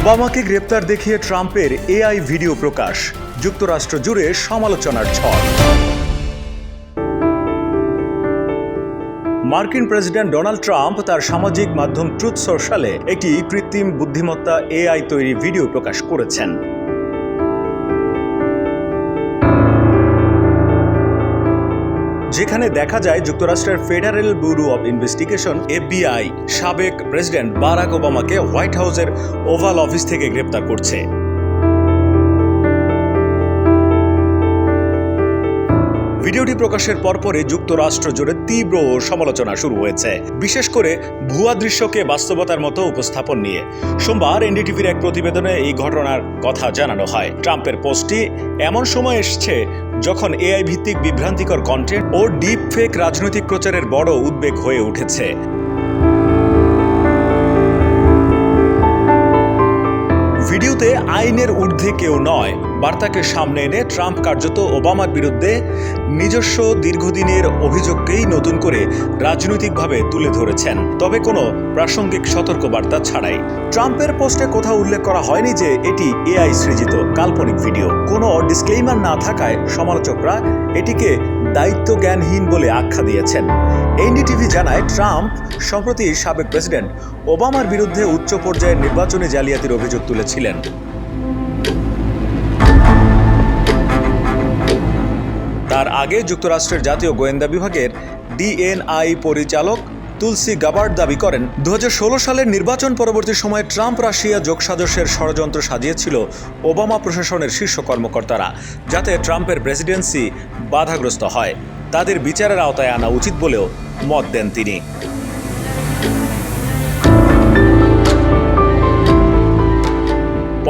ওবামাকে গ্রেপ্তার দেখিয়ে ট্রাম্পের এআই ভিডিও প্রকাশ। যুক্তরাষ্ট্র জুড়ে সমালোচনার ঝড়। মার্কিন প্রেসিডেন্ট ডোনাল্ড ট্রাম্প তার সামাজিক মাধ্যম ট্রুথ সোশ্যালে একটি কৃত্রিম বুদ্ধিমত্তা এআই তৈরি ভিডিও প্রকাশ করেছেন। যেখানে দেখা যায় যুক্তরাষ্ট্রের Federal Bureau of Investigation, FBI, সাবেক প্রেসিডেন্ট বারাক ওবামাকে হোয়াইট হাউসের ওভাল অফিস থেকে গ্রেপ্তার করছে। ভিডিওটি প্রকাশের পরপরই যুক্তরাষ্ট্র জুড়ে তীব্র সমালোচনা শুরু হয়েছে। বিশেষ করে ভুয়া দৃশ্যকে বাস্তবতার মতো উপস্থাপন নিয়ে। সোমবার এনডিটিভির এক প্রতিবেদনে এই ঘটনার কথা জানানো হয়। ট্রাম্পের পোস্টটি এমন সময় এসছে যখন এআই ভিত্তিক বিভ্রান্তিকর কন্টেন্ট ও ডিপ ফেক রাজনৈতিক প্রচারের বড় উদ্বেগ হয়ে উঠেছে। ভিডিওতে আইনের ঊর্ধ্বে কেউ নয়। বার্তাকে সামনে এনে ট্রাম্প কার্যত ওবামার বিরুদ্ধে নিজস্ব দীর্ঘদিনের অভিযোগকেই নতুন করে রাজনৈতিকভাবে তুলে ধরেছেন। তবে কোনো প্রাসঙ্গিক সতর্কবার্তা ছাড়াই। ট্রাম্পের পোস্টে কোথাও উল্লেখ করা হয়নি যে এটি এআই সৃজিত কাল্পনিক ভিডিও। কোনো ডিসক্লেইমার না থাকায় সমালোচকরা এটিকে দায়িত্ব জ্ঞানহীন বলে আখ্যা দিয়েছেন। এনডিটিভি জানায়, ট্রাম্প, সম্প্রতি সাবেক প্রেসিডেন্ট ওবামার বিরুদ্ধে উচ্চ পর্যায়ের নির্বাচনী জালিয়াতির অভিযোগ তুলেছিলেন। তার আগে যুক্তরাষ্ট্রের জাতীয় গোয়েন্দা বিভাগের ডিএনআই পরিচালক তুলসি গাবার্ড দাবি করেন দু হাজার ষোলো সালের নির্বাচন পরবর্তী সময়ে ট্রাম্প রাশিয়া যোগসাজশের ষড়যন্ত্র সাজিয়েছিল ওবামা প্রশাসনের শীর্ষ কর্মকর্তারা, যাতে ট্রাম্পের প্রেসিডেন্সি বাধাগ্রস্ত হয়। তাদের বিচারের আওতায় আনা উচিত বলেও মত দেন তিনি।